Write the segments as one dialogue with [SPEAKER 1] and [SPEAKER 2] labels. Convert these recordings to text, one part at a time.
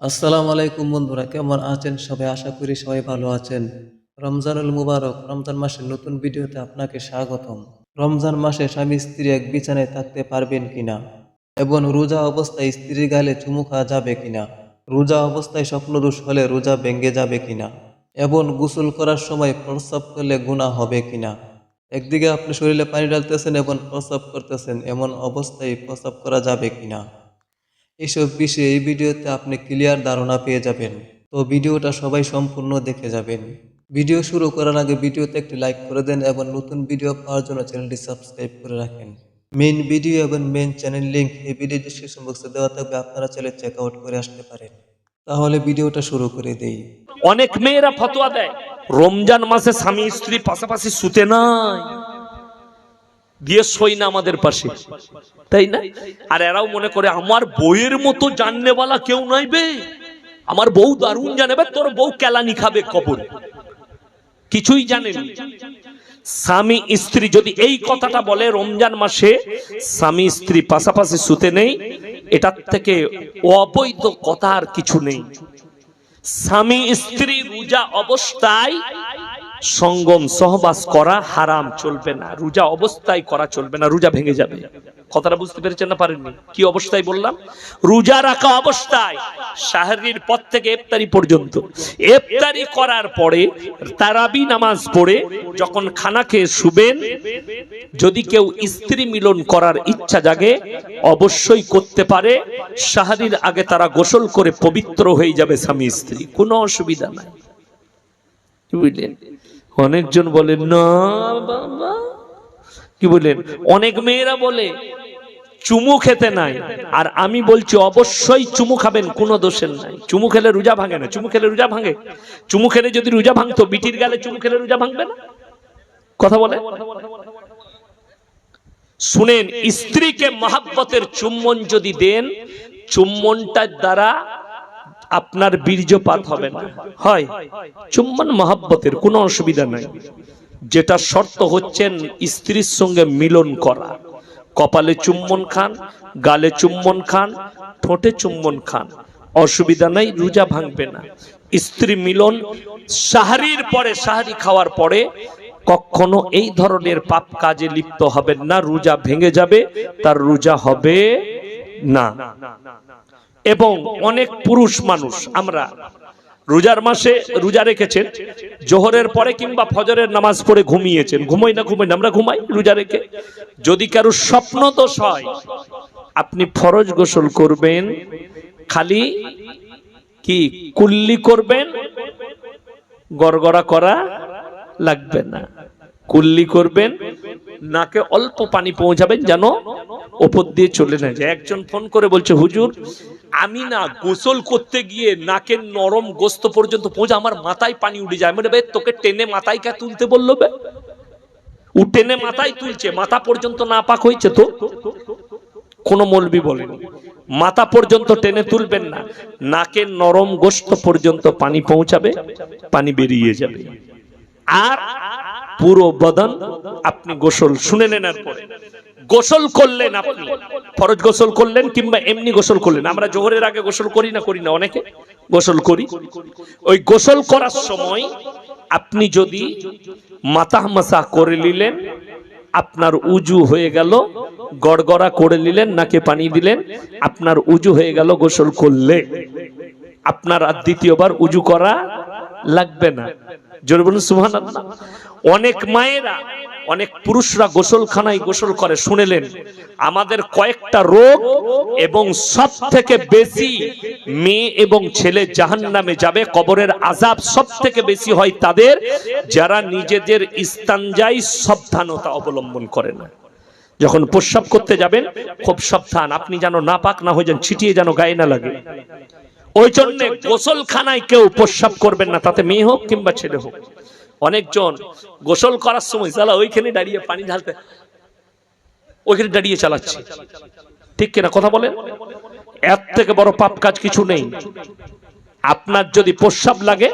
[SPEAKER 1] আসসালামু আলাইকুম বন্ধুরা, কেমন আছেন? সবাই আশা করি সবাই ভালো আছেন। রমজানুল মুবারক, রমজান মাসের নতুন ভিডিওতে আপনাকে স্বাগতম। রমজান মাসে স্বামী, স্ত্রী এক বিছানায় থাকতে পারবেন কিনা? এবং রোজা অবস্থায় স্ত্রীর গালে চুমু খাওয়া যাবে কিনা? রোজা অবস্থায় স্বপ্নদোষ হলে রোজা ভেঙে যাবে কিনা? এবং গোসল করার সময় প্রস্রাব করলে গুণা হবে কিনা? একদিকে আপনি শরীরে পানি ঢালতেছেন এবং প্রস্রাব করতেছেন, এমন অবস্থায় প্রস্রাব করা যাবে কিনা? এসব বিষয়ে এই ভিডিওতে আপনি ক্লিয়ার ধারণা পেয়ে যাবেন। তো ভিডিওটা সবাই সম্পূর্ণ দেখে যাবেন। ভিডিও শুরু করার আগে ভিডিওতে একটি লাইক করে দেন এবং নতুন ভিডিও পাওয়ার জন্য চ্যানেলটি সাবস্ক্রাইব করে রাখেন। মেন ভিডিও এবং মেন চ্যানেল লিঙ্ক এই ভিডিও ডিসক্রিপশন বক্সে দেওয়া থাকবে, আপনারা চাইলে চেক আউট করে আসতে পারেন। তাহলে ভিডিওটা শুরু করে দেই।
[SPEAKER 2] অনেক মেয়েরা ফতোয়া দেয়, রমজান মাসে স্বামী স্ত্রী পাশাপাশি শুতে নাই। দিয়ে সই না আমাদের পাশে। তাই না? আর এরাও মনে করে, আমার বইয়ের মতো জাননেওয়ালা কেউ নাই বে। আমার বউ দারুণ জানে বে, তোর বউ কেলানি খাবে কবর। কিছুই জানেন স্বামী স্ত্রী যদি এই কথাটা বলে রমজান মাসে, স্বামী স্ত্রী পাশাপাশি শুতে নেই, এটার থেকে অবৈধ কথা আর কিছু নেই। স্বামী স্ত্রী রোজা অবস্থায় সঙ্গম সহবাস করা হারাম চলবে না। রোজা অবস্থায় করা চলবে না, রোজা ভেঙে যাবে। কথাটা বুঝতে পেরেছেন না পারেননি? কি অবস্থায় বললাম? রোজা রাখা অবস্থায় শাহরির পর থেকে ইফতারি পর্যন্ত। ইফতারি করার পরে তারাবি নামাজ পড়ে যখন খানা খেয়ে শুবেন, যদি কেউ স্ত্রী মিলন করার ইচ্ছা জাগে, অবশ্যই করতে পারে। শাহরির আগে তারা গোসল করে পবিত্র হয়ে যাবে স্বামী স্ত্রী। কোনো অসুবিধা নাই। বুঝলেন? অনেকজন বলেন, না, বাবা। কি বললেন? অনেক মেয়েরা বলে, চুমু খেতে নাই। আর আমি বলছি, অবশ্যই চুমু খাবেন, কোনো দোষের নাই। চুমু খেলে রোজা ভাঙে না, চুমু খেলে রোজা ভাঙে। চুমু খেলে যদি রোজা ভাঙতো, বিটির গালে চুমু খেলে রোজা ভাঙবে না? কথা বলে। শুনেন, স্ত্রীকে মহাব্বতের চুম্বন যদি দেন, চুম্বনটার দ্বারা আপনার বীর্যপাত হবে না। হয়। চুম্বন মহাব্বতের কোনো অসুবিধা নাই। যেটা শর্ত হচ্ছেন স্ত্রীর সঙ্গে মিলন করা। কপালে চুম্বন খান, গালে চুম্বন খান, ঠোঁটে চুম্বন খান। অসুবিধা নাই, রোজা ভাঙবে না। স্ত্রী মিলন সাহারির পরে সাহারি খাওয়ার পরে কখনো এই ধরনের পাপ কাজে লিপ্ত হবেন না। রোজা ভেঙে যাবে, তার রোজা হবে না। এবং অনেক পুরুষ মানুষ আমরা। রোজার মাসে রোজা রেখেছেন, জোহরের পরে কিংবা ফজরের নামাজ পড়ে ঘুমিয়েছেন। ঘুমাই না ঘুমাই না, আমরা ঘুমাই রোজা রেখে। যদি কারও স্বপ্ন দোষ হয়, আপনি ফরজ গোসল করবেন, খালি কি কুল্লি করবেন, গড়গড়া করা লাগবে না। কুল্লি করবেন, নাকে অল্প পানি পৌঁছাবেন যেন ওপর দিয়ে চলে যায়। একজন ফোন করে বলছে, হুজুর, আমি না গোসল করতে গিয়ে নাকের নরম গোস্ত পর্যন্ত পৌঁছে আমার মাথায় পানি উঠে যায়। মানে বে তোকে টেনে মাথায় কে তুলতে বলল বে? ও টেনে মাথায় তুলছে, মাথা পর্যন্ত না পাক হয়েছে তো? কোনো মলবি বলেনি। মাথা পর্যন্ত টেনে তুলবেন না, নাকের নরম গোস্ত পর্যন্ত পানি পৌঁছাবে, পানি বেরিয়ে যাবে। আর পুরো বদন আপনি গোসল শুনে নেনার পরে। গোসল করলেন আপনি। ফরজ গোসল করলেন কিংবা এমনি গোসল করলেন? আমরা জোহরের আগে গোসল করি না করি না, অনেকে গোসল করি। ওই গোসল করার সময় আপনি যদি মাথা মাসা করে নিলেন, আপনার উজু হয়ে গেল, গড়গড়া করে নিলেন, নাকে পানি দিলেন, আপনার উজু হয়ে গেল, গোসল করলে আপনার আর দ্বিতীয়বার উজু করা লাগবে না। জোরে বলুন সুহান অনেক মায়েরা, অনেক পুরুষরা গোসলখানায় গোসল করে, শুনেলেন, আমাদের কয়েকটা রোগ এবং সব থেকে বেশি মেয়ে এবং ছেলে জাহান নামে যাবে, কবরের আজাব সব থেকে বেশি হয় তাদের, যারা নিজেদের স্থানজাই সাবধানতা অবলম্বন করে না। যখন প্রস্রাব করতে যাবেন, খুব সাবধান, আপনি যেন না পাক না হয়ে যান, ছিটিয়ে যেন গায়ে না লাগে। ওই জন্য গোসলখানায় কেউ প্রস্রাব করবেন না, তাতে মেয়ে হোক কিংবা ছেলে হোক। অনেকজন গোসল করার সময় চালা ওইখানে দাঁড়িয়ে পানি ঢালতে ওইখানে দাঁড়িয়ে চালাচ্ছে। ঠিক কিনা কথা বলেন? এর থেকে বড় পাপ কাজ কিছু নেই। আপনার যদি প্রস্রাব লাগে,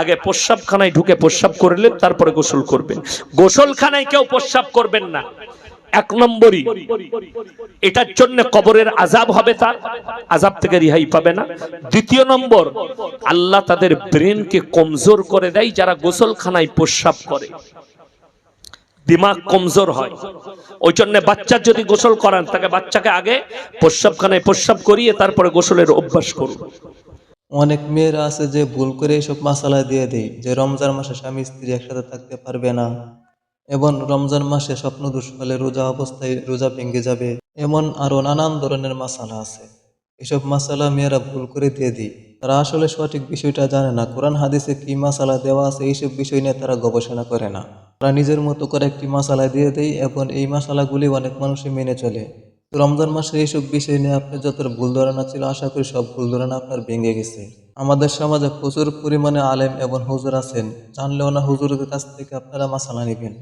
[SPEAKER 2] আগে প্রস্রাবখানায় ঢুকে প্রস্রাব করলেন তারপরে গোসল করবেন। গোসলখানায় কেউ প্রস্রাব করবেন না। এক নম্বরই। এটার জন্য কবরের আজাব হবে তার আজাব থেকে রিহাই পাবে না। দ্বিতীয় নম্বর, আল্লাহ তাদের ব্রেনকে কমজোর করে দেয় যারা গোসলখানায় প্রস্রাব করে। দিমাগ কমজোর হয়। ওই জন্য বাচ্চার যদি গোসল করান, তাকে বাচ্চাকে আগে প্রস্রাবখানায় প্রস্রাব করিয়ে তারপরে গোসলের অভ্যাস করুন।
[SPEAKER 1] অনেক মেয়েরা আছে যে ভুল করে এইসব মাসালা দিয়ে দেয়, যে রমজান মাসে স্বামী স্ত্রী একসাথে থাকতে পারবে না। এবং রমজান মাসে স্বপ্ন হলে রোজা অবস্থায় রোজা ভেঙে যাবে, এমন আরও নানান ধরনের মাসালা আছে। এসব মাসালা মেয়েরা ভুল করে দিয়ে দিই। তারা আসলে সঠিক বিষয়টা জানে না, কোরআন হাদিসে কি মাসালা দেওয়া আছে এইসব বিষয় নিয়ে তারা গবেষণা করে না। তারা নিজের মতো করে একটি মাসালা দিয়ে দেয় এবং এই মাসালাগুলি অনেক মানুষই মেনে চলে। তো রমজান মাসে এইসব বিষয় নিয়ে আপনার যত ভুল ধারণা ছিল, আশা করি সব ভুল ধারণা আপনার ভেঙে গেছে। আমাদের সমাজে প্রচুর পরিমাণে আলেম এবং হুজুর আছেন। জানলেও না হুজুরের কাছ থেকে আপনারা মাসালা নেবেন।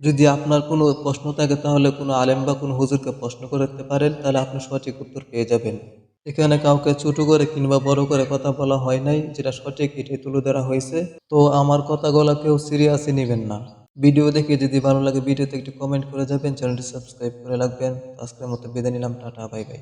[SPEAKER 1] যদি আপনার কোনো প্রশ্ন থাকে, তাহলে কোনো আলেম বা কোনো হুজুরকে প্রশ্ন করতে পারেন, তাহলে আপনি সঠিক উত্তর পেয়ে যাবেন। এখানে কাউকে ছোট করে কিংবা বড় করে কথা বলা হয় নাই, যেটা সঠিক এটাই তুলে ধরা হয়েছে। তো আমার কথাগুলো কেউ সিরিয়াসই নেবেন না। ভিডিও দেখে যদি ভালো লাগে, ভিডিওতে একটি কমেন্ট করে যাবেন, চ্যানেলটি সাবস্ক্রাইব করে রাখবেন। আজকের মতো বিদায় নিলাম, টাটা বাই বাই